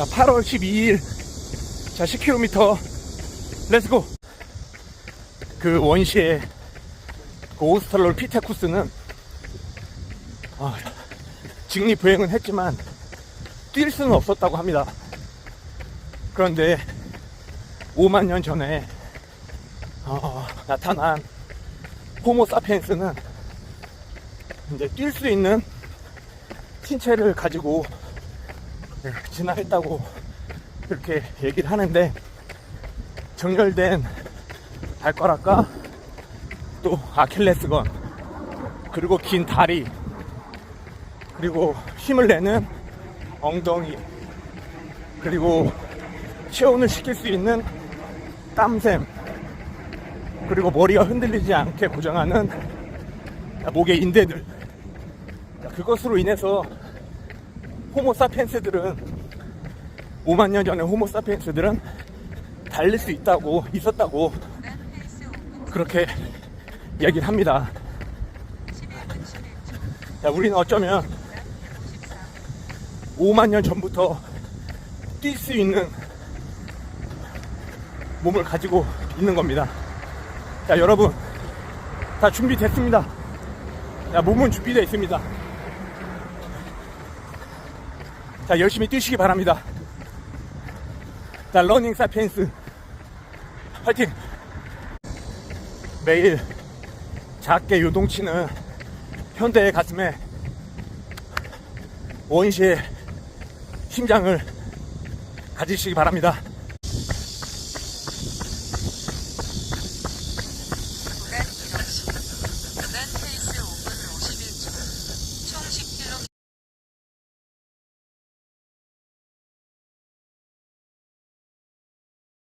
자, 8월 12일. 자, 10km. 렛츠고. 그 원시의 그 오스트랄로 피테쿠스는 아, 직립보행은 했지만 뛸 수는 없었다고 합니다. 그런데 5만 년 전에 어, 나타난 호모 사피엔스는 이제 뛸 수 있는 신체를 가지고 네, 진화했다고 그렇게 얘기를 하는데 정렬된 발가락과 또 아킬레스건 그리고 긴 다리 그리고 힘을 내는 엉덩이 그리고 체온을 식힐 수 있는 땀샘 그리고 머리가 흔들리지 않게 고정하는 목의 인대들. 그것으로 인해서 호모사피엔스들은 5만 년 전에 호모사피엔스들은 달릴 수 있다고 있었다고 그렇게 얘기를 합니다. 자, 우리는 어쩌면 5만 년 전부터 뛸 수 있는 몸을 가지고 있는 겁니다. 자, 여러분, 다 준비됐습니다. 자, 몸은 준비되어 있습니다. 자, 열심히 뛰시기 바랍니다. 자, 러닝 사피엔스. 화이팅! 매일 작게 요동치는 현대의 가슴에 원시의 심장을 가지시기 바랍니다.